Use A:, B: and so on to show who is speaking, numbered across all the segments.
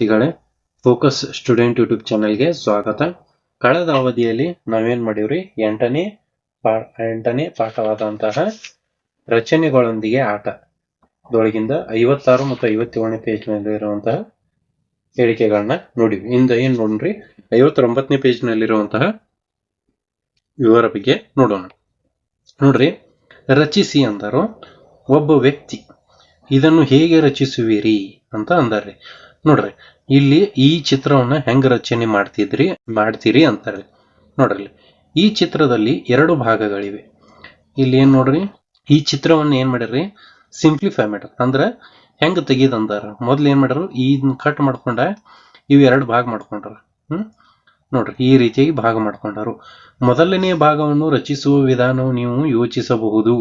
A: ವಿದ್ಯಾರ್ಥಿಗಳೇ focus student YouTube ಚಾನಲ್ಗೆ ಸ್ವಾಗತ. ಕಳೆದ ಅವಧಿಯಲ್ಲಿ ನಾವೇನ್ ಮಾಡಿವ್ರಿ? ಎಂಟನೇ ಪಾ, ಎಂಟನೇ ಪಾಠವಾದಂತಹ ರಚನೆಗಳೊಂದಿಗೆ ಆಟ. ದೊಳಗಿಂದ ಐವತ್ತಾರು ಮತ್ತು ಐವತ್ತೇಳನೇ ಪೇಜ್ ನಲ್ಲಿರುವಂತಹ ಹೇಳಿಕೆಗಳನ್ನ ನೋಡಿವಿ. ಇಂದ ಏನ್ ನೋಡ್ರಿ? ಐವತ್ತೊಂಬತ್ತನೇ ಪೇಜ್ ನಲ್ಲಿರುವಂತಹ ವಿವರ ಬಗ್ಗೆ ನೋಡೋಣ. ನೋಡ್ರಿ, ರಚಿಸಿ ಅಂದರು. ಒಬ್ಬ ವ್ಯಕ್ತಿ, ಇದನ್ನು ಹೇಗೆ ರಚಿಸುವಿರಿ? ಅಂತ ಅಂದಾರ್ರಿ. ನೋಡ್ರಿ, ಇಲ್ಲಿ ಈ ಚಿತ್ರವನ್ನ ಹೆಂಗ್ ರಚನೆ ಮಾಡ್ತಿದ್ರಿ, ಮಾಡ್ತೀರಿ ಅಂತಾರೆ. ನೋಡ್ರಿ, ಈ ಚಿತ್ರದಲ್ಲಿ ಎರಡು ಭಾಗಗಳಿವೆ. ಇಲ್ಲಿ ಏನ್ ನೋಡ್ರಿ, ಈ ಚಿತ್ರವನ್ನ ಏನ್ ಮಾಡ್ಯಾರ್ರಿ ಸಿಂಪ್ಲಿಫೈ ಮಾಡ್ಯಾರ ಅಂದ್ರ ಹೆಂಗ್ ತೆಗೀದಂದಾರ ಮೊದ್ಲು ಏನ್ ಮಾಡ್ಯಾರ ಇದನ್ನ ಕಟ್ ಮಾಡ್ಕೊಂಡ ಇವ್ ಎರಡು ಭಾಗ ಮಾಡ್ಕೊಂಡ್ರ. ಹ್ಮ್? ನೋಡ್ರಿ, ಈ ರೀತಿಯಾಗಿ ಭಾಗ ಮಾಡ್ಕೊಂಡರು. ಮೊದಲನೇ ಭಾಗವನ್ನು ರಚಿಸುವ ವಿಧಾನವು ನೀವು ಯೋಚಿಸಬಹುದು.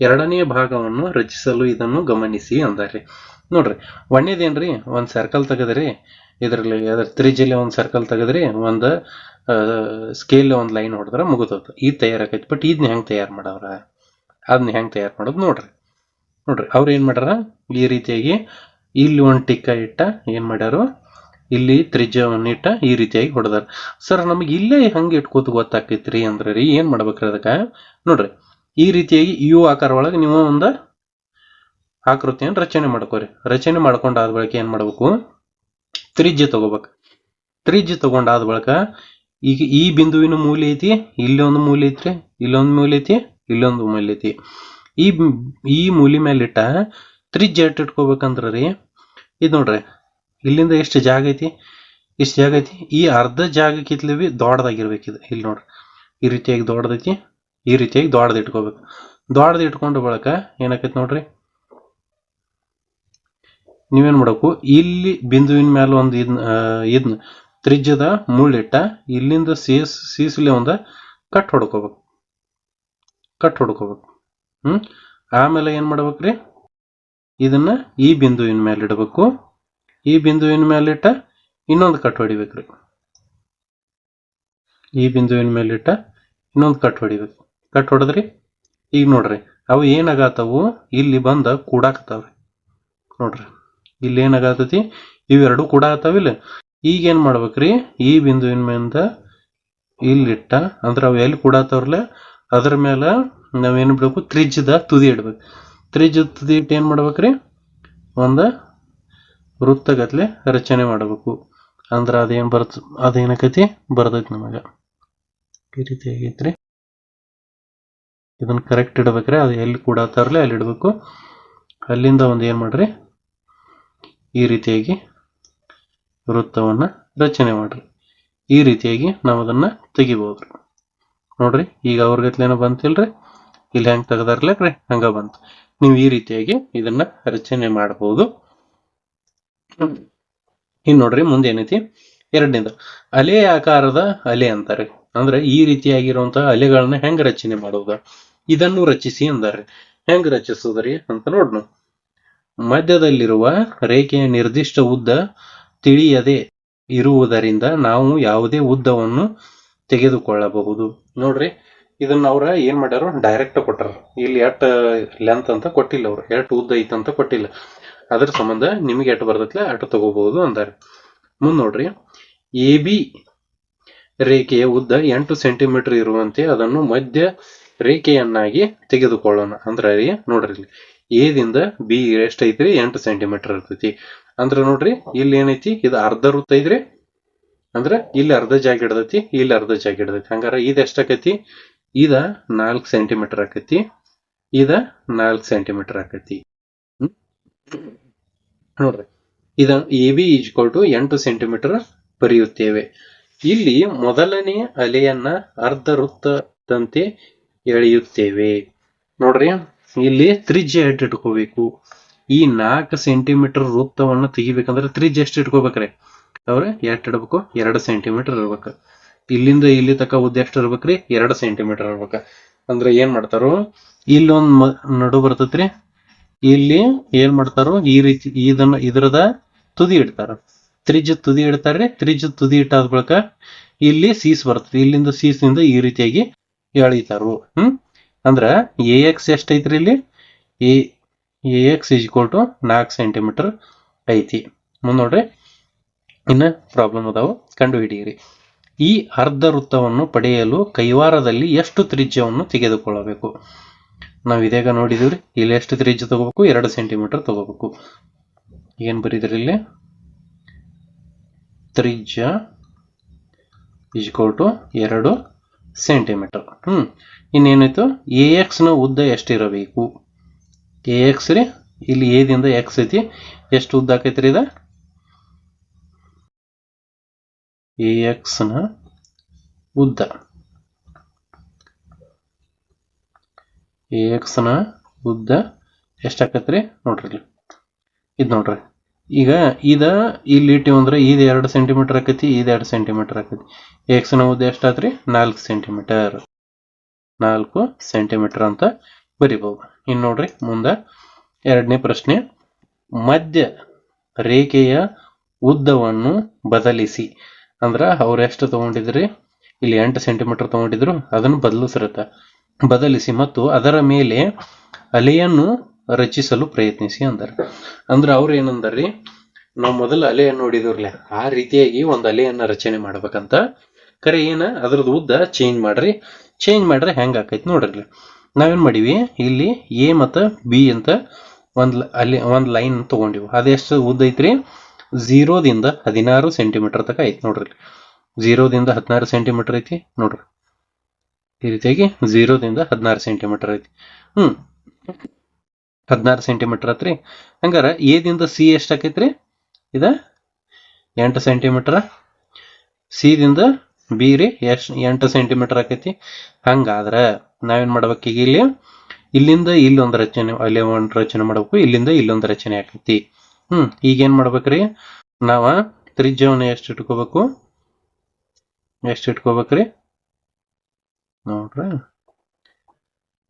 A: ಎರಡನೇ ಭಾಗವನ್ನು ರಚಿಸಲು ಇದನ್ನು ಗಮನಿಸಿ ಅಂದಾರ್ರಿ ನೋಡ್ರಿ ಒಂದೇದೇನ್ರಿ ಒಂದು ಸರ್ಕಲ್ ತೆಗೆದ್ರಿ, ಇದರಲ್ಲಿ ಅದ್ರ ತ್ರಿಜಿಲಿ ಒಂದು ಸರ್ಕಲ್ ತೆಗೆದ್ರಿ, ಒಂದು ಸ್ಕೇಲ್ ಒಂದು ಲೈನ್ ಹೊಡೆದ್ರೆ ಮುಗಿದೋದು ಇದು ತಯಾರಾಕೈತಿ ಬಟ್ ಇದನ್ನ ಹೆಂಗೆ ತಯಾರು ಮಾಡವ್ರ? ಅದನ್ನ ಹೆಂಗೆ ತಯಾರು ಮಾಡೋದು ನೋಡ್ರಿ. ನೋಡ್ರಿ, ಅವ್ರು ಏನು ಮಾಡ್ಯಾರ? ಈ ರೀತಿಯಾಗಿ ಇಲ್ಲಿ ಒಂದು ಟಿಕ್ಕ ಇಟ್ಟ ಏನು ಮಾಡ್ಯಾರು? ಇಲ್ಲಿ ತ್ರಿಜ್ಯವನ್ನ ಇಟ್ಟ ಈ ರೀತಿಯಾಗಿ ಹೊಡೆದಾರ. ಸರ್, ನಮಗೆ ಇಲ್ಲೇ ಹಂಗೆ ಇಟ್ಕೋತ ಗೊತ್ತಾಕೈತ್ರಿ ಅಂದ್ರೆ ರೀ ಏನು ಮಾಡ್ಬೇಕ್ರಿ ಅದಕ್ಕೆ? ನೋಡ್ರಿ, ಈ ರೀತಿಯಾಗಿ ಯು ಆಕಾರ ಒಳಗೆ ನೀವು ಒಂದ ಆಕೃತಿಯನ್ನು ರಚನೆ ಮಾಡ್ಕೋರಿ. ರಚನೆ ಮಾಡ್ಕೊಂಡಾದ ಬಳಿಕ ಏನ್ ಮಾಡಬೇಕು? ತ್ರಿಜ್ಯ ತಗೋಬೇಕು. ತ್ರಿಜ್ಯ ತಗೊಂಡಾದ ಬಳಿಕ ಈಗ ಈ ಬಿಂದುವಿನ ಮೂಲೆ ಐತಿ, ಇಲ್ಲೊಂದು ಮೂಲೆ ಐತ್ರಿ, ಇಲ್ಲೊಂದು ಮೂಲೆ ಐತಿ, ಇಲ್ಲೊಂದು ಮೂಲೆ ಐತಿ. ಈ ಈ ಮೂಲಿ ಮೇಲೆ ಇಟ್ಟ ತ್ರಿಜ್ಯ ಎಟ್ಟು ಇಟ್ಕೋಬೇಕಂದ್ರ ರೀ, ಇದು ನೋಡ್ರಿ, ಇಲ್ಲಿಂದ ಎಷ್ಟು ಜಾಗ ಐತಿ? ಇಷ್ಟು ಜಾಗ ಐತಿ? ಈ ಅರ್ಧ ಜಾಗಕ್ಕಿತ್ಲಿ ಬಿ ದೊಡ್ಡದಾಗಿರ್ಬೇಕು ಇದು. ಇಲ್ಲಿ ನೋಡ್ರಿ, ಈ ರೀತಿಯಾಗಿ ದೊಡ್ಡದೈತಿ, ಈ ರೀತಿಯಾಗಿ ದೊಡ್ಡದು ಇಟ್ಕೋಬೇಕು. ದೊಡ್ಡದ ಇಟ್ಕೊಂಡ ಬಳಕ ಏನಾಕೈತಿ ನೋಡ್ರಿ ನೀವೇನ್ ಮಾಡಬೇಕು? ಇಲ್ಲಿ ಬಿಂದುವಿನ ಮೇಲೆ ಒಂದು ಇದ್ನ ಇದನ್ನ ತ್ರಿಜ್ಯದ ಮುಳ್ಳಿಟ್ಟ ಇಲ್ಲಿಂದ ಸೀಸ್, ಸೀಸಲಿ ಒಂದ ಕಟ್ ಹೊಡ್ಕೋಬೇಕು. ಕಟ್ ಹೊಡ್ಕೋಬೇಕು. ಹ್ಮ್? ಆಮೇಲೆ ಏನ್ ಮಾಡ್ಬೇಕ್ರಿ? ಇದನ್ನ ಈ ಬಿಂದುವಿನ ಮೇಲೆ ಇಡಬೇಕು. ಈ ಬಿಂದುವಿನ ಮೇಲೆ ಇಟ್ಟ ಇನ್ನೊಂದು ಕಟ್ ಹೊಡಿಬೇಕ್ರಿ. ಈ ಬಿಂದುವಿನ ಮೇಲೆ ಇಟ್ಟ ಇನ್ನೊಂದು ಕಟ್ ಹೊಡಿಬೇಕು. ಕಟ್ ಹೊಡೆದ್ರಿ? ಈಗ ನೋಡ್ರಿ, ಅವು ಏನಾಗತ್ತವು? ಇಲ್ಲಿ ಬಂದ ಕೂಡಾಕತ್ತಾವ್ರಿ. ನೋಡ್ರಿ. ಇಲ್ಲಿ ಏನಾಗತೈತಿ ಇವೆರಡು ಕೂಡಾಕತ್ತಾವಿಲ್ಲ ಈಗ ಏನ್ ಮಾಡ್ಬೇಕ್ರಿ? ಈ ಬಿಂದುವಿನ ಮೇಲಿಂದ ಇಲ್ಲಿಟ್ಟ, ಅಂದ್ರ ಅವು ಎಲ್ಲಿ ಕೂಡಾತಾವ್ರಲ್ಲ ಅದ್ರ ಮೇಲೆ ನಾವೇನ್ ಬಿಡಬೇಕು? ತ್ರಿಜ್ಯದ ತುದಿ ಇಡ್ಬೇಕು. ತ್ರಿಜ್ಯದ ತುದಿ ಇಟ್ಟು ಏನ್ ಮಾಡ್ಬೇಕ್ರಿ? ಒಂದು ವೃತ್ತಗತ್ಲೆ ರಚನೆ ಮಾಡಬೇಕು. ಅಂದ್ರ ಅದೇನ್ ಬರ್ತ, ಅದೇನಾಕತಿ? ಬರ್ತೈತಿ ನಮಗೆ. ಈ ರೀತಿ ಆಗೈತ್ರಿ. ಇದನ್ನ ಕರೆಕ್ಟ್ ಇಡ್ಬೇಕ್ರಿ. ಅದು ಎಲ್ಲಿ ಕೂಡ ಅಲ್ಲಿ ಇಡಬೇಕು? ಅಲ್ಲಿಂದ ಒಂದು ಏನ್ ಮಾಡ್ರಿ? ಈ ರೀತಿಯಾಗಿ ವೃತ್ತವನ್ನು ರಚನೆ ಮಾಡ್ರಿ. ಈ ರೀತಿಯಾಗಿ ನಾವು ಅದನ್ನು ತೆಗಿಬೋದ್ರಿ. ನೋಡ್ರಿ, ಈಗ ಅವ್ರಗತ್ಲೇನೋ ಬಂತಿಲ್ರಿ? ಇಲ್ಲಿ ಹೆಂಗೆ ತೆಗ್ದಾರ್ಲಕ್ರಿ, ಹಂಗ ಬಂತು. ನೀವು ಈ ರೀತಿಯಾಗಿ ಇದನ್ನ ರಚನೆ ಮಾಡಬಹುದು ಇನ್ನು ನೋಡ್ರಿ, ಮುಂದೆ ಏನೈತಿ? ಎರಡನೇದು, ಅಲೆ ಆಕಾರದ ಅಲೆ ಅಂತಾರೆ ಅಂದ್ರೆ ಈ ರೀತಿಯಾಗಿರುವಂತಹ ಅಲೆಗಳನ್ನ ಹೆಂಗ್ ರಚನೆ ಮಾಡುವುದ ಇದನ್ನು ರಚಿಸಿ ಅಂದಾರೆ ಹೆಂಗ್ ರಚಿಸುದ್ರಿ ಅಂತ ನೋಡ್ನು ಮಧ್ಯದಲ್ಲಿರುವ ರೇಖೆಯ ನಿರ್ದಿಷ್ಟ ಉದ್ದ ತಿಳಿಯದೆ ಇರುವುದರಿಂದ ನಾವು ಯಾವುದೇ ಉದ್ದವನ್ನು ತೆಗೆದುಕೊಳ್ಳಬಹುದು. ನೋಡ್ರಿ, ಇದನ್ನ ಅವ್ರ ಏನ್ ಮಾಡ್ಯಾರ? ಡೈರೆಕ್ಟ್ ಕೊಟ್ಟಾರ. ಇಲ್ಲಿ ಎಟ್ ಲೆಂತ್ ಅಂತ ಕೊಟ್ಟಿಲ್ಲ ಅವ್ರು. ಎಟ್ ಉದ್ದ ಐತೆ ಅಂತ ಕೊಟ್ಟಿಲ್ಲ. ಅದ್ರ ಸಂಬಂಧ ನಿಮಗೆ ಎಟ್ ಬರ್ತೈತ್ಲ ಅಟ್ ತಗೋಬಹುದು ಅಂದಾರೆ. ಮುಂದ್ ನೋಡ್ರಿ ಎ ಬಿ ರೇಖೆಯ ಉದ್ದ ಎಂಟು ಸೆಂಟಿಮೀಟರ್ ಇರುವಂತೆ ಅದನ್ನು ಮಧ್ಯ ರೇಖೆಯನ್ನಾಗಿ ತೆಗೆದುಕೊಳ್ಳೋಣ. ಅಂದ್ರೆ ನೋಡ್ರಿ ಇಲ್ಲಿ. ಎದಿಂದ ಬಿ ಎಷ್ಟೈತ್ರಿ ಎಂಟು ಸೆಂಟಿಮೀಟರ್ ಇರ್ತೈತಿ. ಅಂದ್ರ ನೋಡ್ರಿ, ಇಲ್ಲಿ ಏನೈತಿ? ಇದು ಅರ್ಧ ವೃತ್ತ ಐತ್ರಿ. ಅಂದ್ರ ಇಲ್ಲಿ ಅರ್ಧ ಜಾಗ ಹಿಡ್ದೈತಿ, ಇಲ್ಲಿ ಅರ್ಧ ಜಾಗ ಹಿಡ್ದೈತಿ. ಹಂಗಾರ ಇದ ಎಷ್ಟಾಕೈತಿ ಇದ ನಾಲ್ಕು ಸೆಂಟಿಮೀಟರ್ ಆಕೈತಿ. ಇದ ನಾಲ್ಕು ಸೆಂಟಿಮೀಟರ್ ಆಕೈತಿ? ನೋಡ್ರಿ, ಇದ ಎ ಬಿ ಟು ಎಂಟು ಸೆಂಟಿಮೀಟರ್ ಬರೆಯುತ್ತೇವೆ ಇಲ್ಲಿ ಮೊದಲನೇ ಅಲೆಯನ್ನ ಅರ್ಧ ವೃತ್ತದಂತೆ ಎಳೆಯುತ್ತೇವೆ. ನೋಡ್ರಿ ಇಲ್ಲಿ ತ್ರಿಜ್ಯ ಎಡ್ ಇಟ್ಕೋಬೇಕು. ಈ ನಾಲ್ಕು ಸೆಂಟಿಮೀಟರ್ ವೃತ್ತವನ್ನು ತೆಗಿಬೇಕಂದ್ರೆ ತ್ರಿಜ್ಯ ಎಷ್ಟು ಇಟ್ಕೋಬೇಕ್ರಿ? ಅವ್ರೆ ಎಷ್ಟು ಇಡ್ಬೇಕು? ಎರಡು ಸೆಂಟಿಮೀಟರ್ ಇರ್ಬೇಕು. ಇಲ್ಲಿಂದ ಇಲ್ಲಿ ತಕ ಉದ್ದ ಎಷ್ಟು ಇರ್ಬೇಕ್ರಿ? ಎರಡು ಸೆಂಟಿಮೀಟರ್ ಇರ್ಬೇಕು. ಅಂದ್ರೆ ಏನ್ ಮಾಡ್ತಾರೋ ಇಲ್ಲೊಂದ್ ನಡು ಬರ್ತೈತ್ರಿ. ಇಲ್ಲಿ ಏನ್ ಮಾಡ್ತಾರೋ, ಈ ರೀತಿ, ಇದನ್ನ, ಇದ್ರದ ತುದಿ ಇಡ್ತಾರ. ತ್ರಿಜ್ಯ ತುದಿ ಇಡ್ತಾರ್ರಿ. ತ್ರಿಜ್ಯ ತುದಿ ಇಟ್ಟಾದ ಬಳಿಕ ಇಲ್ಲಿ ಸೀಸ್ ಬರ್ತದೆ ಇಲ್ಲಿಂದ ಸೀಸ್ನಿಂದ ಈ ರೀತಿಯಾಗಿ ಎಳಿತಾರು. ಹ್ಮ್? ಅಂದ್ರ ಎ ಎಕ್ಸ್ ಎಷ್ಟೈತ್ರಿ ಇಲ್ಲಿ? ಎ ಎಕ್ಸ್ ಈಕ್ವಲ್ ಟು ನಾಲ್ಕು ಸೆಂಟಿಮೀಟರ್ ಐತಿ. ಮುಂದ್ ನೋಡ್ರಿ. ಇನ್ನ ಪ್ರಾಬ್ಲಮ್ ಅದಾವು. ಕಂಡು ಹಿಡಿಯಿರಿ ಈ ಅರ್ಧ ವೃತ್ತವನ್ನು ಪಡೆಯಲು ಕೈವಾರದಲ್ಲಿ ಎಷ್ಟು ತ್ರಿಜ್ಯವನ್ನು ತೆಗೆದುಕೊಳ್ಳಬೇಕು? ನಾವು ಇದೀಗ ನೋಡಿದೀವ್ರಿ. ಇಲ್ಲಿ ಎಷ್ಟು ತ್ರಿಜ್ಯ ತಗೋಬೇಕು? ಎರಡು ಸೆಂಟಿಮೀಟರ್ ತಗೋಬೇಕು. ಏನ್ ಬರೀದ್ರಿ ಇಲ್ಲಿ? ತ್ರಿಜ್ಯ ಟು ಎರಡು ಸೆಂಟಿಮೀಟರ್ ಹ್ಮ್. ಇನ್ನೇನಾಯಿತು? ಎ ನ ಉದ್ದ ಎಷ್ಟಿರಬೇಕು? ಎ ಎಕ್ಸ್ ರೀ? ಇಲ್ಲಿ ಎದಿಂದ ಎಕ್ಸ್ ಐತಿ. ಎಷ್ಟು ಉದ್ದ ಆಕೈತ್ರಿ ಇದ? ಎ ಎಕ್ಸ್ನ ಉದ್ದ. ಎ ಎಕ್ಸ್ನ ಉದ್ದ ಎಷ್ಟಾಕತ್ರಿ ನೋಡ್ರಿ ಇಲ್ಲಿ. ಇದು ನೋಡ್ರಿ. ಈಗ ಇದ ಇಲ್ಲಿ ಇಟ್ಟಿವಿ ಅಂದ್ರೆ ಇದು ಎರಡು ಸೆಂಟಿಮೀಟರ್ ಆಕತಿ, ಇದು ಎರಡು ಸೆಂಟಿಮೀಟರ್ ಆಕತಿ. ಎಕ್ಸ್ನ ಉದ್ದ ಎಷ್ಟಾತ್ರಿ? ನಾಲ್ಕು ಸೆಂಟಿಮೀಟರ್ ನಾಲ್ಕು ಸೆಂಟಿಮೀಟರ್ ಅಂತ ಬರಿಬಹುದು ಇನ್ನು ನೋಡ್ರಿ, ಮುಂದ ಎರಡನೇ ಪ್ರಶ್ನೆ. ಮಧ್ಯ ರೇಖೆಯ ಉದ್ದವನ್ನು ಬದಲಿಸಿ. ಅಂದ್ರ ಅವ್ರು ಎಷ್ಟು ತಗೊಂಡಿದ್ರಿ? ಇಲ್ಲಿ ಎಂಟು ಸೆಂಟಿಮೀಟರ್ ತಗೊಂಡಿದ್ರು, ಅದನ್ನು ಬದಲಿಸಿರತ್ತ. ಬದಲಿಸಿ ಮತ್ತು ಅದರ ಮೇಲೆ ಅಲೆಯನ್ನು ರಚಿಸಲು ಪ್ರಯತ್ನಿಸಿ ಅಂದಾರ. ಅಂದ್ರ ಅವ್ರ ಏನಂದಾರ್ರಿ ನಾವು ಮೊದಲ ಅಲೆಯನ್ನು ನೋಡಿದವ್ರಲ್ಲ, ಆ ರೀತಿಯಾಗಿ ಒಂದು ಅಲೆಯನ್ನ ರಚನೆ ಮಾಡ್ಬೇಕಂತ. ಕರೆ ಏನ ಅದ್ರದ್ದು ಉದ್ದ ಚೇಂಜ್ ಮಾಡ್ರಿ. ಚೇಂಜ್ ಮಾಡ್ರೆ ಹೆಂಗ್ ಆಕೈತಿ ನೋಡ್ರಿ ನಾವೇನ್ ಮಾಡಿವಿ, ಇಲ್ಲಿ ಎ ಮತ್ತು ಬಿ ಅಂತ ಒಂದ್ ಅಲ್ಲಿ ಒಂದು ಲೈನ್ ತಗೊಂಡಿವಿ. ಅದೆಷ್ಟು ಉದ್ದ ಐತ್ರಿ? ಝೀರೋದಿಂದ ಹದಿನಾರು ಸೆಂಟಿಮೀಟರ್ ತನಕ ಐತಿ ನೋಡ್ರಿ ಝೀರೋದಿಂದ ಹದಿನಾರು ಸೆಂಟಿಮೀಟರ್ ಐತಿ ನೋಡ್ರಿ. ಈ ರೀತಿಯಾಗಿ ಝೀರೋದಿಂದ ಹದಿನಾರು ಸೆಂಟಿಮೀಟರ್ ಐತಿ. ಹ್ಮ್. ಹದಿನಾರು ಸೆಂಟಿಮೀಟರ್ ಆತ್ರಿ ಹಂಗಾರ ಎದಿಂದ ಸಿ ರೀ ಇದು ಎಂಟು ಸೆಂಟಿಮೀಟರ್ ಸಿದಿಂದ ಬಿ ರೀ ಎಷ್ಟು ಎಂಟು ಸೆಂಟಿಮೀಟರ್ ಆಕೈತಿ. ಹಂಗಾದ್ರೆ ನಾವೇನು ಮಾಡ್ಬೇಕು ಈಗ ಇಲ್ಲಿ? ಇಲ್ಲಿಂದ ಇಲ್ಲೊಂದು ರಚನೆ, ಅಲ್ಲಿ ಒಂದು ರಚನೆ ಮಾಡ್ಬೇಕು, ಇಲ್ಲಿಂದ ಇಲ್ಲೊಂದು ರಚನೆ ಆಕೈತಿ. ಹ್ಞೂ ಈಗ ಏನ್ ಮಾಡ್ಬೇಕ್ರಿ? ನಾವು ತ್ರಿಜ್ಯವನ್ನು ಎಷ್ಟು ಇಟ್ಕೋಬೇಕು? ಎಷ್ಟು ಇಟ್ಕೋಬೇಕ್ರಿ? ನೋಡ್ರಿ.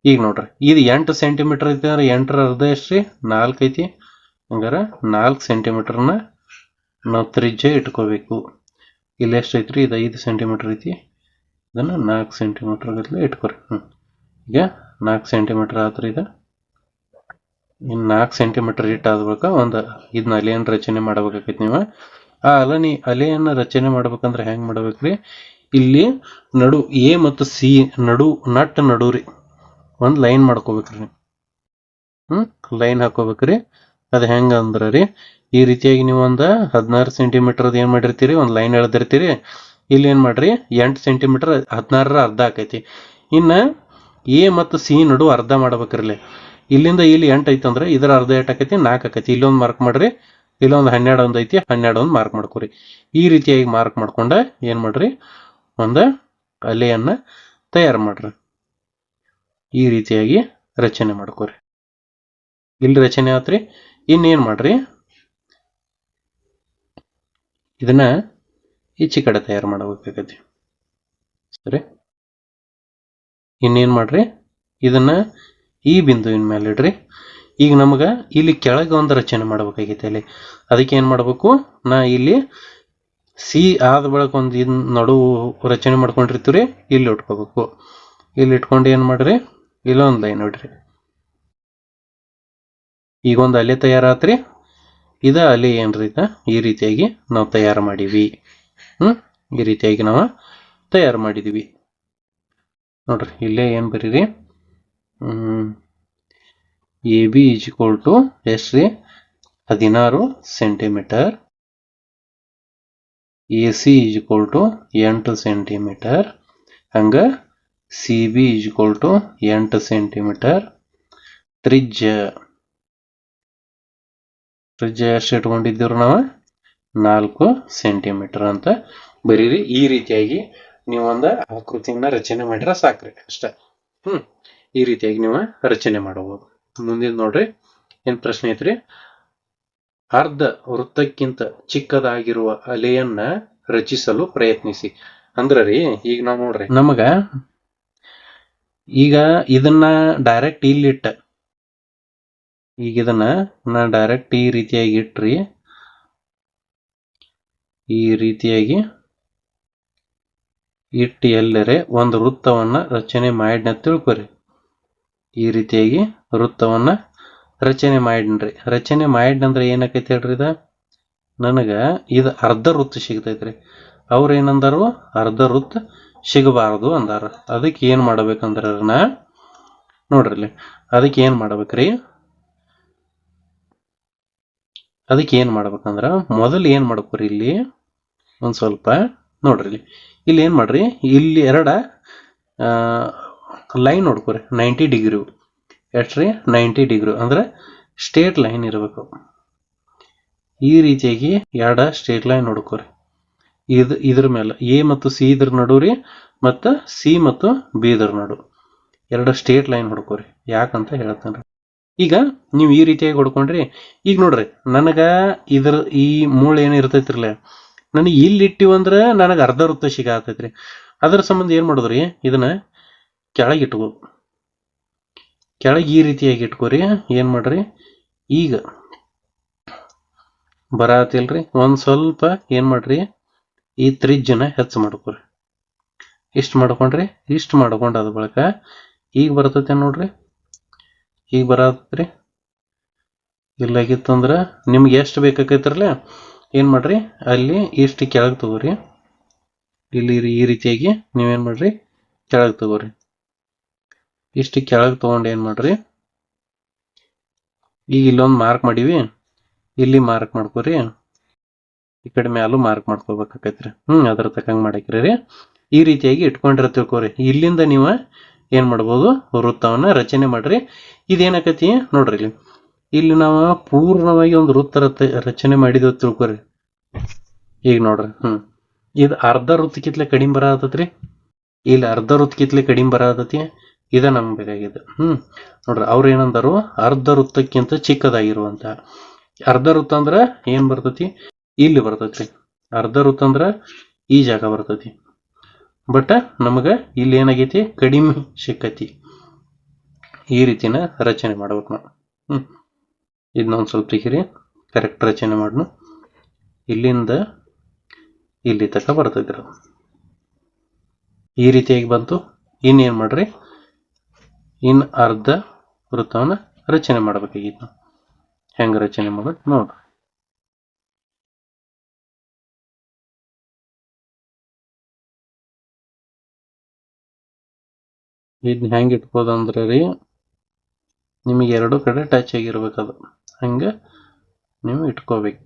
A: ಈಗ ನೋಡ್ರಿ, ಇದು ಎಂಟು ಸೆಂಟಿಮೀಟರ್ ಐತಿ ಅಂದ್ರೆ ಎಂಟರ ಅರ್ಧ ಎಷ್ಟ್ರಿ? ನಾಲ್ಕು ಐತಿ. ಹಂಗಾರ ನಾಲ್ಕು ಸೆಂಟಿಮೀಟರ್ನ ನಾವು ತ್ರಿಜ್ಯ ಇಟ್ಕೋಬೇಕು. ಇಲ್ಲಿ ಎಷ್ಟು ಐತ್ರಿ? ಇದು ಐದು ಸೆಂಟಿಮೀಟರ್ ಐತಿ. ಇದನ್ನು ನಾಲ್ಕು ಸೆಂಟಿಮೀಟರ್ ಗಟ್ಲೆ ಇಟ್ಕೊರಿ. ಹ್ಞೂ ಈಗ ನಾಲ್ಕು ಸೆಂಟಿಮೀಟರ್ ಆತ್ರಿ ಇದು. ಇನ್ನು ನಾಲ್ಕು ಸೆಂಟಿಮೀಟರ್ ಇಟ್ಟಾದ ಆದ ಬಳಿಕ ಒಂದು ಇದನ್ನ ಅಲೆಯನ್ನು ರಚನೆ ಮಾಡ್ಬೇಕಾಕೈತಿ ನೀವು. ಆ ಅಲನಿ ಅಲೆಯನ್ನು ರಚನೆ ಮಾಡ್ಬೇಕಂದ್ರೆ ಹೆಂಗೆ ಮಾಡ್ಬೇಕ್ರಿ? ಇಲ್ಲಿ ನಡು ಎ ಮತ್ತು ಸಿ ನಡು, ನಟ್ ನಡು ರೀ ಒಂದು ಲೈನ್ ಮಾಡ್ಕೋಬೇಕ್ರಿ ಹ್ಞೂ ಲೈನ್ ಹಾಕೋಬೇಕ್ರಿ. ಅದು ಹೆಂಗೆ ಅಂದ್ರೆ ರೀ, ಈ ರೀತಿಯಾಗಿ ನೀವು ಒಂದು ಹದಿನಾರು ಸೆಂಟಿಮೀಟರ್ ಏನು ಮಾಡಿರ್ತೀರಿ? ಒಂದು ಲೈನ್ ಎಳೆದಿರ್ತೀರಿ. ಇಲ್ಲಿ ಏನು ಮಾಡ್ರಿ, ಎಂಟು ಸೆಂಟಿಮೀಟರ್ ಹದಿನಾರರ ಅರ್ಧ ಆಕೈತಿ. ಇನ್ನು ಎ ಮತ್ತು ಸಿ ನಡು ಅರ್ಧ ಮಾಡ್ಬೇಕ್ರಲ್ಲಿ. ಇಲ್ಲಿಂದ ಇಲ್ಲಿ ಎಂಟು ಐತೆ ಅಂದ್ರೆ ಇದರ ಅರ್ಧ ಎಂಟು ಆಕೈತಿ? ನಾಲ್ಕು ಆಕೈತಿ. ಇಲ್ಲೊಂದು ಮಾರ್ಕ್ ಮಾಡ್ರಿ. ಇಲ್ಲೊಂದು ಹನ್ನೆರಡು ಒಂದು ಐತಿ. ಹನ್ನೆರಡು ಒಂದು ಮಾರ್ಕ್ ಮಾಡ್ಕೊರಿ. ಈ ರೀತಿಯಾಗಿ ಮಾರ್ಕ್ ಮಾಡ್ಕೊಂಡು ಏನು ಮಾಡ್ರಿ? ಒಂದು ಅಲೆಯನ್ನು ತಯಾರು ಮಾಡ್ರಿ. ಈ ರೀತಿಯಾಗಿ ರಚನೆ ಮಾಡ್ಕೊರಿ. ಇಲ್ಲಿ ರಚನೆ ಆತ್ರಿ. ಇನ್ನೇನ್ ಮಾಡ್ರಿ? ಇದನ್ನ ಈಚೆ ಕಡೆ ತಯಾರು ಮಾಡಬೇಕಾಗತಿ ಸರಿ? ಇನ್ನೇನ್ ಮಾಡ್ರಿ? ಇದನ್ನ ಈ ಬಿಂದುವಿನ ಮೇಲೆ ಇಡ್ರಿ. ಈಗ ನಮಗೆ ಇಲ್ಲಿ ಕೆಳಗೆ ಒಂದು ರಚನೆ ಮಾಡ್ಬೇಕಾಗೈತೆ ಅಲ್ಲಿ. ಅದಕ್ಕೆ ಏನು ಮಾಡ್ಬೇಕು? ನಾ ಇಲ್ಲಿ ಸಿ ಆದ ಬಳಕ ಒಂದು ಇದ್ ನಡು ರಚನೆ ಮಾಡ್ಕೊಂಡಿರ್ತೀವಿ ಇಲ್ಲಿ ಇಟ್ಕೋಬೇಕು. ಇಲ್ಲಿ ಇಟ್ಕೊಂಡು ಏನು ಮಾಡ್ರಿ? ಇಲ್ಲೊಂದು ಲೈನ್ ನೋಡ್ರಿ. ಈಗ ಒಂದು ಅಲೆ ತಯಾರಾತ್ರಿ, ಇದ ಅಲೆ ಏನ್ರಿ ಈ ರೀತಿಯಾಗಿ ನಾವು ತಯಾರು ಮಾಡೀವಿ. ಹ್ಮ್? ಈ ರೀತಿಯಾಗಿ ನಾವು ತಯಾರು ಮಾಡಿದೀವಿ. ನೋಡ್ರಿ, ಇಲ್ಲೇ ಏನ್ ಬರೀರಿ? ಹ್ಮ್. A B is equal to ಎಷ್ಟ್ರಿ ಹದಿನಾರು centimetre. A C is to ಎಂಟು ಸೆಂಟಿಮೀಟರ್. ಹಂಗ ಸಿ ಬಿ ಈಕ್ವಲ್ ಟು ಎಂಟು ಸೆಂಟಿಮೀಟರ್ ತ್ರಿಜ್ಯ ತ್ರಿಜ್ಯ ಎಷ್ಟು ಇಟ್ಕೊಂಡಿದ್ದೀವ್ರಿ ನಾವು? ನಾಲ್ಕು ಸೆಂಟಿಮೀಟರ್ ಅಂತ. ಬರೀರಿ, ಈ ರೀತಿಯಾಗಿ ನೀವು ಒಂದು ಆಕೃತಿಯನ್ನ ರಚನೆ ಮಾಡಿರ ಸಾಕ್ರಿ ಅಷ್ಟ. ಹ್ಮ್, ಈ ರೀತಿಯಾಗಿ ನೀವು ರಚನೆ ಮಾಡಬಹುದು. ಮುಂದಿನ ನೋಡ್ರಿ, ಏನ್ ಪ್ರಶ್ನೆ ಐತ್ರಿ? ಅರ್ಧ ವೃತ್ತಕ್ಕಿಂತ ಚಿಕ್ಕದಾಗಿರುವ ಅಲೆಯನ್ನ ರಚಿಸಲು ಪ್ರಯತ್ನಿಸಿ. ಅಂದ್ರ ರೀ, ಈಗ ನಾವು ನೋಡ್ರಿ. ನಮಗ ಈಗ ಇದನ್ನ ಡೈರೆಕ್ಟ್ ಇಲ್ಲಿಟ್ಟ ಈಗ ಇದನ್ನ ನಾ ಡೈರೆಕ್ಟ್ ಈ ರೀತಿಯಾಗಿ ಇಟ್ರಿ. ಈ ರೀತಿಯಾಗಿ ಇಟ್ಟು ಎಲ್ಲರೆ ಒಂದು ವೃತ್ತವನ್ನ ರಚನೆ ಮಾಡಿನ ತಿಳ್ಕೊರಿ. ಈ ರೀತಿಯಾಗಿ ವೃತ್ತವನ್ನ ರಚನೆ ಮಾಡಿನ್ರಿ. ರಚನೆ ಮಾಡಿನಂದ್ರೆ ಏನಾಕೈತಿ ಹೇಳ್ರಿ ಇದ? ನನಗ ಇದು ಅರ್ಧ ವೃತ್ತ ಸಿಗ್ತೈತ್ರಿ. ಅವ್ರ ಏನಂದಾರು? ಅರ್ಧ ವೃತ್ತ ಸಿಗಬಾರದು ಅಂದಾರ. ಅದಕ್ಕೆ ಏನು ಮಾಡ್ಬೇಕಂದ್ರ ನೋಡ್ರಿ ಅದಕ್ಕೆ ಏನು ಮಾಡ್ಬೇಕ್ರಿ? ಅದಕ್ಕೆ ಏನು ಮಾಡ್ಬೇಕಂದ್ರ ಮೊದಲು ಏನು ಮಾಡ್ಬೇಕ್ರಿ ಇಲ್ಲಿ? ಒಂದು ಸ್ವಲ್ಪ ನೋಡ್ರಿ ಇಲ್ಲಿ ಏನು ಏನ್ ಮಾಡ್ರಿ? ಇಲ್ಲಿ ಎರಡ ಲೈನ್ ನೋಡ್ಕೊರಿ. Ninety degree. ಎಷ್ಟ್ರಿ? Ninety degree. ಅಂದ್ರೆ ಸ್ಟೇಟ್ ಲೈನ್ ಇರಬೇಕು. ಈ ರೀತಿಯಾಗಿ ಎರಡ ಸ್ಟೇಟ್ ಲೈನ್ ನೋಡ್ಕೊರಿ. ಇದ್, ಇದ್ರ ಮೇಲೆ, ಎ ಮತ್ತು ಸಿ ಇದ್ರ ನಡು ರೀ, ಮತ್ತು ಸಿ ಮತ್ತು ಬಿ ಇದ್ರ ನಡು. ಎರಡು ಸ್ಟೇಟ್ ಲೈನ್ ಹೊಡ್ಕೊರಿ, ಯಾಕಂತ ಹೇಳ್ತೇನೆ ಈಗ ನೀವು ಈ ರೀತಿಯಾಗಿ ಹೊಡ್ಕೊಂಡ್ರಿ, ಈಗ ನೋಡ್ರಿ, ನನಗ ಇದ್ರ, ಈ ಮೂಳೆ ಏನು ಇರ್ತೈತ್ರಲ್ಲ ನನಗೆ ಇಲ್ಲಿ ಇಟ್ಟಿವಂದ್ರೆ ನನಗೆ ಅರ್ಧ ವೃತ್ತ ಸಿಗಾತೈತ್ರಿ ಅದರ ಸಂಬಂಧ ಏನು ಮಾಡುದ್ರಿ, ಇದನ್ನ ಕೆಳಗೆ ಇಟ್ಕೋ. ಕೆಳಗೆ ಈ ರೀತಿಯಾಗಿ ಇಟ್ಕೋರಿ, ಏನು ಮಾಡ್ರಿ, ಈಗ ಬರಾತಿಲ್ರಿ, ಒಂದು ಸ್ವಲ್ಪ ಏನು ಮಾಡ್ರಿ ಈ ತ್ರಿಜ್ಯನ ಹೆಚ್ಚು ಮಾಡ್ಕೊರಿ. ಇಷ್ಟು ಮಾಡ್ಕೊಂಡ್ರಿ, ಇಷ್ಟು ಮಾಡ್ಕೊಂಡಾದ ಬಳಿಕ ಈಗ ಬರ್ತೈತೆ ನೋಡ್ರಿ. ಈಗ ಬರತ್ರಿ. ಇಲ್ಲಾಗಿತ್ತಂದ್ರ ನಿಮ್ಗೆ ಎಷ್ಟು ಬೇಕಾಕೈತ್ರಲ್ಲ? ಏನು ಮಾಡ್ರಿ? ಅಲ್ಲಿ ಇಷ್ಟು ಕೆಳಗೆ ತಗೋರಿ. ಇಲ್ಲಿ ಈ ರೀತಿಯಾಗಿ ನೀವೇನು ಮಾಡ್ರಿ? ಕೆಳಗೆ ತಗೋರಿ. ಇಷ್ಟು ಕೆಳಗೆ ತೊಗೊಂಡು ಏನು ಮಾಡ್ರಿ? ಈಗ ಇಲ್ಲೊಂದು ಮಾರ್ಕ್ ಮಾಡೀವಿ. ಇಲ್ಲಿ ಮಾರ್ಕ್ ಮಾಡ್ಕೋರಿ. ಈ ಕಡೆ ಮ್ಯಾಲೂ ಮಾರ್ಕ್ ಮಾಡ್ಕೋಬೇಕಾಕೈತ್ರಿ ಹ್ಮ್, ಅದ್ರ ತಕ್ಕಂಗೆ ಮಾಡಾಕ್ರಿ ರೀ ಈ ರೀತಿಯಾಗಿ ಇಟ್ಕೊಂಡಿರ ತಿಳ್ಕೊರಿ ಇಲ್ಲಿಂದ ನೀವು ಏನು ಮಾಡ್ಬೋದು? ವೃತ್ತವನ್ನು ರಚನೆ ಮಾಡ್ರಿ. ಇದೇನಾಕತಿ ನೋಡ್ರಿ ಇಲ್ಲಿ. ಇಲ್ಲಿ ನಾವು ಪೂರ್ಣವಾಗಿ ಒಂದು ವೃತ್ತ ರಚನೆ ಮಾಡಿದ್ವಿ ತಿಳ್ಕೊರಿ ಈಗ ನೋಡ್ರಿ, ಹ್ಮ್. ಇದು ಅರ್ಧ ವೃತ್ತಕ್ಕಿತ್ಲೆ ಕಡಿಮೆ ಬರತ್ತೈತ್ರಿ ಇಲ್ಲಿ ಅರ್ಧ ವೃತ್ತಕ್ಕಿತ್ಲೆ ಕಡಿಮೆ ಬರತ್ತೈತಿ ಇದ ನಮ್ಗೆ ಬೇಕಾಗಿದೆ ಹ್ಮ್. ನೋಡ್ರಿ, ಅವ್ರು ಏನಂದರು? ಅರ್ಧ ವೃತ್ತಕ್ಕಿಂತ ಚಿಕ್ಕದಾಗಿರುವಂತ. ಅರ್ಧ ವೃತ್ತ ಅಂದ್ರ ಏನ್ ಬರ್ತೈತಿ? ಇಲ್ಲಿ ಬರ್ತೈತಿ. ಅರ್ಧ ವೃತ್ತ ಅಂದ್ರ ಈ ಜಾಗ ಬರ್ತೈತಿ. ಬಟ್ ನಮಗ ಇಲ್ಲಿ ಏನಾಗೈತಿ? ಕಡಿಮೆ ಸಿಕ್ಕೈತಿ. ಈ ರೀತಿನ ರಚನೆ ಮಾಡ್ಬೇಕು ನಾವು. ಹ್ಮ್. ಇದನ್ನೊಂದು ಸ್ವಲ್ಪ ತೆಗೀರಿ. ಕರೆಕ್ಟ್ ರಚನೆ ಮಾಡ್ನ. ಇಲ್ಲಿಂದ ಇಲ್ಲಿ ತನಕ ಬರ್ತೈತಿ. ಈ ರೀತಿಯಾಗಿ ಬಂತು. ಇನ್ನೇನು ಮಾಡ್ರಿ? ಇನ್ ಅರ್ಧ ವೃತ್ತವನ್ನ ರಚನೆ ಮಾಡ್ಬೇಕಾಗಿತ್ತು. ನಾವು ಹೆಂಗ ರಚನೆ ಮಾಡೋದು ನೋಡ್ರಿ. ಇದನ್ನ ಹೆಂಗ್ ಇಟ್ಕೋದು ಅಂದ್ರೆ ರೀ, ನಿಮಗೆ ಎರಡು ಕಡೆ ಟಚ್ ಆಗಿರ್ಬೇಕು ಅದು. ಹಂಗ ನೀವು ಇಟ್ಕೋಬೇಕು.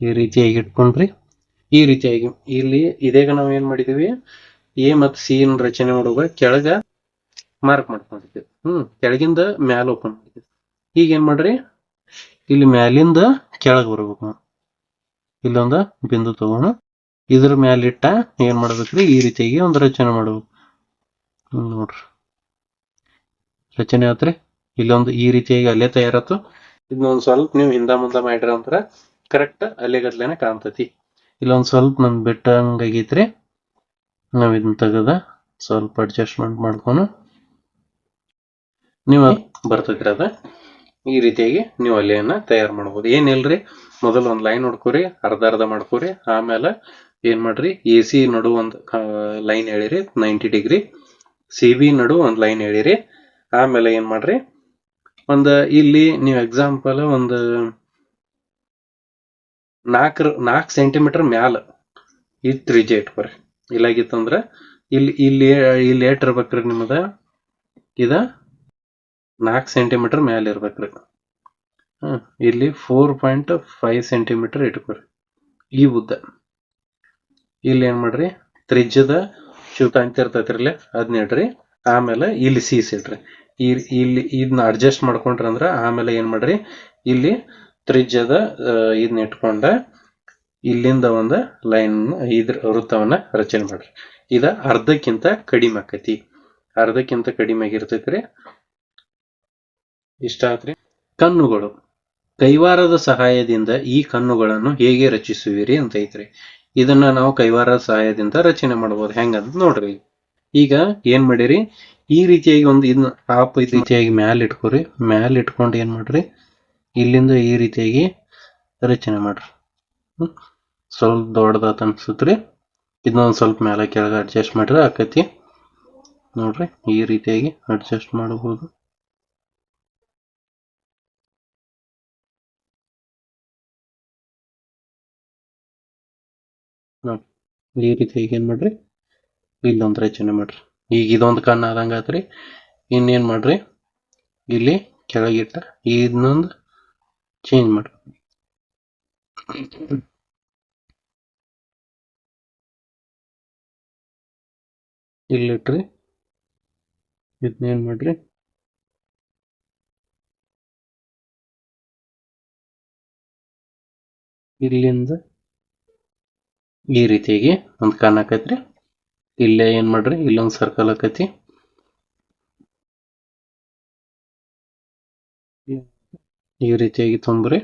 A: ಈ ರೀತಿಯಾಗಿ ಇಟ್ಕೊಂಡ್ರಿ. ಈ ರೀತಿಯಾಗಿ ಇಲ್ಲಿ ಇದೇಗ ನಾವು ಏನ್ ಮಾಡಿದೀವಿ, ಎ ಮತ್ತು ಸಿ ರಚನೆ ಮಾಡುವಾಗ ಕೆಳಗ ಮಾರ್ಕ್ ಮಾಡ್ಕೊಂಡಿದ್ದೀವಿ ಹ್ಮ್, ಕೆಳಗಿಂದ ಮ್ಯಾಲ ಓಪನ್ ಮಾಡಿದ್ದೀವಿ ಈಗ ಏನ್ ಮಾಡ್ರಿ? ಇಲ್ಲಿ ಮ್ಯಾಲಿಂದ ಕೆಳಗ್ ಬರ್ಬೇಕು ನಾವು. ಇಲ್ಲೊಂದ ಬಿಂದು ತಗೋಣ. ಇದ್ರ ಮ್ಯಾಲಿಟ್ಟ ಏನ್ ಮಾಡ್ಬೇಕ್ರಿ? ಈ ರೀತಿಯಾಗಿ ಒಂದು ರಚನೆ ಮಾಡ್ಬೇಕು. ನೋಡ್ರಿ. ರಚನೆ ಆತ್ರಿ. ಇಲ್ಲೊಂದು ಈ ರೀತಿಯಾಗಿ ಅಲ್ಲೇ ತಯಾರಾತು. ಇದನ್ನೊಂದ್ ಸ್ವಲ್ಪ ನೀವು ಹಿಂದ ಮುಂದ ಮಾಡ್ರಿ ಅಂದ್ರ ಕರೆಕ್ಟ್ ಅಲ್ಲಿಗತ್ಲೇನೆ ಕಾಣ್ತತಿ. ಇಲ್ಲೊಂದು ಸ್ವಲ್ಪ ನನ್ ಬಿಟ್ಟಂಗಾಗೈತ್ರಿ ನಾವ್ ಇದನ್ನ ತೆಗದ ಸ್ವಲ್ಪ ಅಡ್ಜಸ್ಟ್ಮೆಂಟ್ ಮಾಡ್ಕೊಂಡು ನೀವು ಬರ್ತೈತ್ರಿ ಅದ. ಈ ರೀತಿಯಾಗಿ ನೀವು ಅಲೆಯನ್ನ ತಯಾರು ಮಾಡ್ಬೋದು. ಏನಿಲ್ರಿ ಮೊದಲು ಒಂದು ಲೈನ್ ಹೊಡ್ಕೊರಿ, ಅರ್ಧ ಅರ್ಧ ಮಾಡ್ಕೊರಿ, ಆಮೇಲೆ ಏನ್ ಮಾಡ್ರಿ? ಎ ಸಿ ನಡು ಒಂದು ಲೈನ್ ಹೇಳಿರಿ ನೈಂಟಿ ಡಿಗ್ರಿ. ಸಿ ಬಿ ನಡು ಒಂದು ಲೈನ್ ಹೇಳಿರಿ ಆಮೇಲೆ ಏನ್ ಮಾಡ್ರಿ? ಒಂದು, ಇಲ್ಲಿ ನೀವು ಎಕ್ಸಾಂಪಲ್ ಒಂದು ನಾಲ್ಕರ ನಾಲ್ಕು ಸೆಂಟಿಮೀಟರ್ ಮ್ಯಾಲ ಈ ತ್ರಿಜ್ಯ ಇಟ್ಕೊರಿ. ಇಲ್ಲಾಗಿತ್ತಂದ್ರ ಇಲ್ಲಿ ಇಲ್ಲಿ ಇಲ್ಲಿ ಏಟ್ ಇರ್ಬೇಕ್ರಿ ನಿಮ್ದ. ಇದ ನಾಲ್ಕು ಸೆಂಟಿಮೀಟರ್ ಮೇಲೆ ಇರ್ಬೇಕ್ರಿ ಇಲ್ಲಿ ಫೋರ್ ಪಾಯಿಂಟ್ ಫೈವ್ ಸೆಂಟಿಮೀಟರ್ ಇಟ್ಕೊರಿ. ಈ ಉದ್ದ. ಇಲ್ಲಿ ಏನ್ ಮಾಡ್ರಿ? ತ್ರಿಜ್ಯದ ಶೂತ ಅಂತ ಇರ್ತೈತ್ರಿಲ್ಲ ಇಡ್ರಿ ಆಮೇಲೆ ಇಲ್ಲಿ ಸೀಸ್ ಇಡ್ರಿ ಇಲ್ಲಿ ಇದನ್ನ ಅಡ್ಜಸ್ಟ್ ಮಾಡ್ಕೊಂಡ್ರಿ ಅಂದ್ರೆ ಆಮೇಲೆ ಏನ್ ಮಾಡ್ರಿ? ಇಲ್ಲಿ ತ್ರಿಜ್ಯದ ಇದನ್ನ ಇಟ್ಕೊಂಡ ಇಲ್ಲಿಂದ ಒಂದು ಲೈನ್ ಇದ್ರ ವೃತ್ತವನ್ನ ರಚನೆ ಮಾಡ್ರಿ. ಇದ ಅರ್ಧಕ್ಕಿಂತ ಕಡಿಮೆ ಆಕತಿ. ಅರ್ಧಕ್ಕಿಂತ ಕಡಿಮೆ ಆಗಿರ್ತೈತ್ರಿ. ಇಷ್ಟ ಆತ್ರಿ? ಕಣ್ಣುಗಳು. ಕೈವಾರದ ಸಹಾಯದಿಂದ ಈ ಕಣ್ಣುಗಳನ್ನು ಹೇಗೆ ರಚಿಸುವಿರಿ ಅಂತ ಐತ್ರಿ. ಇದನ್ನ ನಾವು ಕೈವಾರದ ಸಹಾಯದಿಂದ ರಚನೆ ಮಾಡಬಹುದು ಹೆಂಗಂತ ನೋಡ್ರಿ. ಈಗ ಏನ್ ಮಾಡಿರಿ? ಈ ರೀತಿಯಾಗಿ ಒಂದು ಇದನ್ನ ಟಾಪ್ ಈ ರೀತಿಯಾಗಿ ಮ್ಯಾಲ್ ಇಟ್ಕೋರಿ. ಮ್ಯಾಲ್ ಇಟ್ಕೊಂಡು ಏನ್ ಮಾಡ್ರಿ? ಇಲ್ಲಿಂದ ಈ ರೀತಿಯಾಗಿ ರಚನೆ ಮಾಡ್ರಿ. ಸ್ವಲ್ಪ ದೊಡ್ಡದಾತ ಅನ್ಸುತ್ರಿ. ಇದನ್ನ ಸ್ವಲ್ಪ ಮ್ಯಾಲ ಕೆಳಗೆ ಅಡ್ಜಸ್ಟ್ ಮಾಡಿದ್ರೆ ಆಕತಿ. ನೋಡ್ರಿ. ಈ ರೀತಿಯಾಗಿ ಅಡ್ಜಸ್ಟ್ ಮಾಡಬಹುದು ನೋಡಿ ಈ ಈಗ ಏನ್ ಮಾಡ್ರಿ. ಇಲ್ಲೊಂದು ರಚನೆ ಮಾಡ್ರಿ. ಈಗ ಇದೊಂದು ಕಣ್ಣು ಆದಂಗ ಆತ್ರಿ. ಇನ್ನೇನ್ ಮಾಡ್ರಿ? ಇಲ್ಲಿ ಕೆಳಗಿಟ್ಟ ಇನ್ನೊಂದು ಚೇಂಜ್ ಮಾಡ್ರಿ. ಇಲ್ಲಿಟ್ರಿ ಇದನ್ನೇನ್ ಮಾಡ್ರಿ? ಇಲ್ಲಿಂದ ಈ ರೀತಿಯಾಗಿ ಒಂದು ಆಕೈತ್ರಿ ಇಲ್ಲೇ ಏನು ಮಾಡ್ರಿ? ಇಲ್ಲೊಂದು ಸರ್ಕಲ್ ಆಕೈತಿ ಈ ರೀತಿಯಾಗಿ ತುಂಬ್ರಿ.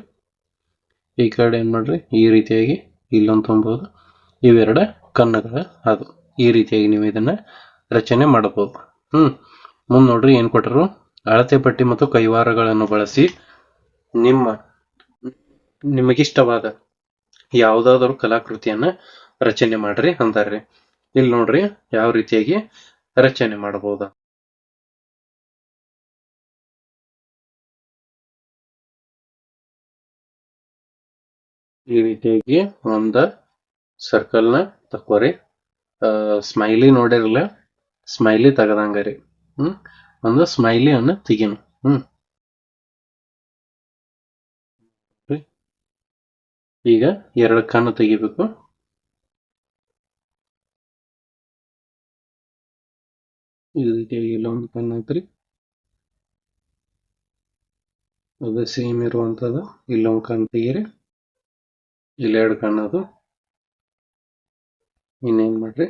A: ಈ ಕಡೆ ಏನು ಮಾಡ್ರಿ? ಈ ರೀತಿಯಾಗಿ ಇಲ್ಲೊಂದು ತುಂಬೋದು. ಇವೆರಡ ಕಣ್ಣುಗಳ ಅದು. ಈ ರೀತಿಯಾಗಿ ನೀವು ಇದನ್ನ ರಚನೆ ಮಾಡಬಹುದು. ಹ್ಮ್. ಮುಂದೆ ನೋಡ್ರಿ ಏನು ಕೊಟ್ಟರು ಅಳತೆ ಪಟ್ಟಿ ಮತ್ತು ಕೈವಾರಗಳನ್ನು ಬಳಸಿ ನಿಮ್ಮ ನಿಮಗಿಷ್ಟವಾದ ಯಾವುದಾದರೂ ಕಲಾಕೃತಿಯನ್ನ ರಚನೆ ಮಾಡ್ರಿ ಅಂತಾರ್ರಿ ಇಲ್ಲಿ ನೋಡ್ರಿ ಯಾವ ರೀತಿಯಾಗಿ ರಚನೆ ಮಾಡಬಹುದ ಈ ರೀತಿಯಾಗಿ ಒಂದ ಸರ್ಕಲ್ನ ತಕ್ಕೋರಿ. Smiley ನೋಡಿರಲ್ಲ smiley ತೆಗದಂಗರಿ. ಹ್ಮ್, ಒಂದು ಸ್ಮೈಲಿ ಅನ್ನ ತೆಗಿನ. ಹ್ಮ್. ಈಗ ಎರಡು ಕಣ್ಣು ತೆಗಿಬೇಕು. ಇಲ್ಲೊಂದು ಕಣ್ಣು ಐತ್ರಿ. ಅದು ಸೇಮ್ ಇರುವಂಥದ್ದು. ಇಲ್ಲೊಂದು ಕಣ್ಣು ತೆಗೀರಿ. ಇಲ್ಲೆರಡು ಕಣ್ಣು ಅದು. ಇನ್ನೇನ್ ಮಾಡ್ರಿ?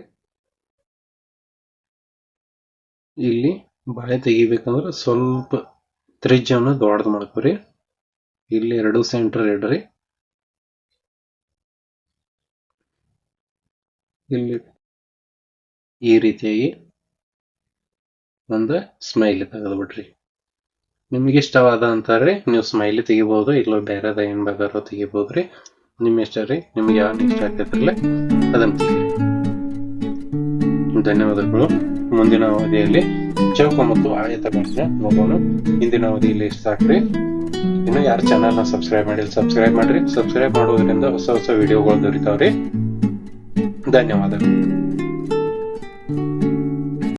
A: ಇಲ್ಲಿ ಬಾಳೆ ತೆಗಿಬೇಕಂದ್ರೆ ಸ್ವಲ್ಪ ತ್ರಿಜ್ಯವನ್ನು ದೊಡ್ಡದು ಮಾಡ್ಕೋರಿ. ಇಲ್ಲಿ ಎರಡು ಸೆಂಟರ್ ಇಡ್ರಿ ಇಲ್ಲಿ ಈ ರೀತಿಯಾಗಿ ಒಂದು ಸ್ಮೈಲಿ ತೆಗೆದು ಬಿಡ್ರಿ ನಿಮ್ಗೆ ಇಷ್ಟವಾದ ಅಂತಾರೆ ನೀವು ಸ್ಮೈಲಿ ತೆಗಿಬಹುದು ಇಲ್ಲ ಬೇರೆದ ಏನ್ ಬೇಕಾದ್ರೂ ತೆಗಿಬಹುದ್ರಿ ನಿಮ್ ಇಷ್ಟ ರೀ, ನಿಮ್ಗೆ ಯಾವ ಇಷ್ಟ ಆಗ್ತೈತ್ರಲ್ಲ, ಅದನ್ನ ಧನ್ಯವಾದಗಳು. ಮುಂದಿನ ಅವಧಿಯಲ್ಲಿ ಚೌಕ ಮತ್ತು ಆಯತಗಳನ್ನ ನೋಡೋಣ. ಹಿಂದಿನ ಅವಧಿಯಲ್ಲಿ ಇಷ್ಟ ಆಗ್ರಿ. ಇನ್ನು ಯಾರು ಚಾನಲ್ನ ಸಬ್ಸ್ಕ್ರೈಬ್ ಮಾಡಿಲ್ಲ ಸಬ್ಸ್ಕ್ರೈಬ್ ಮಾಡ್ರಿ. ಸಬ್ಸ್ಕ್ರೈಬ್ ಮಾಡೋದ್ರಿಂದ ಹೊಸ ಹೊಸ ವಿಡಿಯೋಗಳು ದೊರೀತಾವ್ರಿ. ಧನ್ಯವಾದಗಳು